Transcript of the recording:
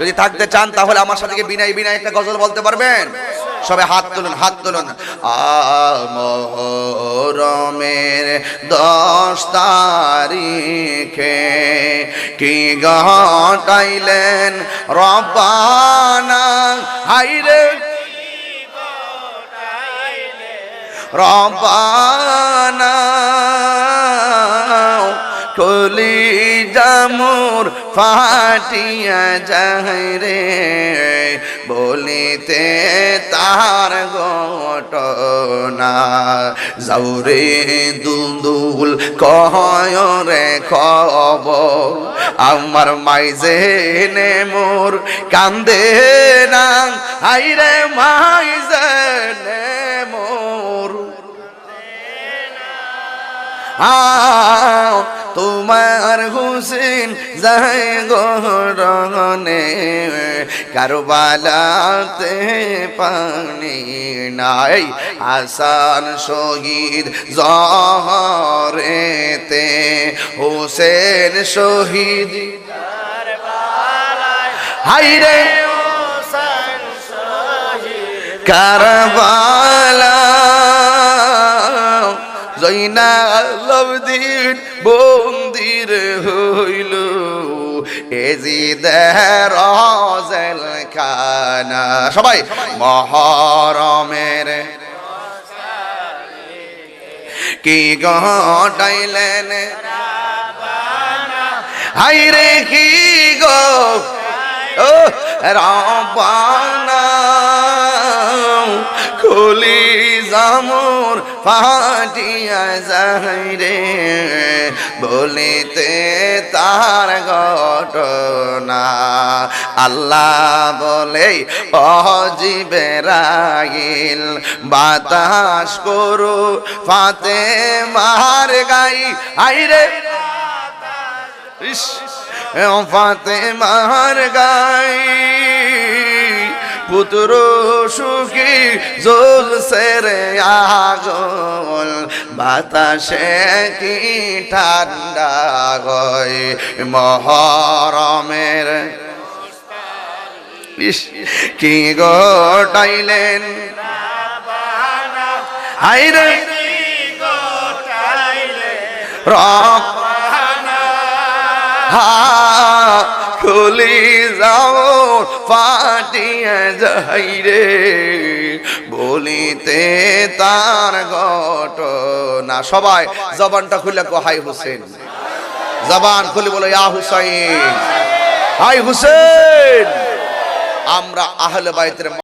যদি থাকতে চান, তাহলে আমার সাথে কি বিনাই বিনাই একটা গজল বলতে পারবেন। সবে হাত তুলুন হাত তুলুন। আমরমের দশ তারিখে কি গাইলেন রব্বানা? হাইরে। রব্বানা কলি জামুর ফাটিয়া যায় রে। বলিতে তার ঘটনা যাউরে দুলদুল কয় রে খবর। আমার মাইজে নে মোর কান্দে না হাইরে মাইজে নে মোর। আও তোমার হুসেন যাই গরনে কারবালাতে পানি নাই আসান শহীদ জহরেতে। হুসেন শহীদ হাইরে কারবালা জৈনালবদিন বন্দির হইল। এজিদের রজেল খানা সবাই, মহরমের কি গটাইলেন হাইরে কি গো? ও রাবানা খুলি জামুর ফাটিয়া যায় রে। বলিতে তার ঘটনা আল্লাহ বলে অজিবেরাইল বাতাস করু ফাতে মার গাই আইরে ফাতে মার গাই। পুত্র সুখী জ্বলছে রে আগল বাতাসে কি ঠান্ডা গয় মহরমের? কি গটাইলেন হাইরে। রক হা খুলি যাও, ফাটিয়ে যাই রে। বলিতে তার ঘটনা। সবাই, জবানটা খুলে কো, হাই হোসেন। জবান খুলে বলো, ইয়া হুসাইন। হাই হুসেন। আমরা আহলে বাইতের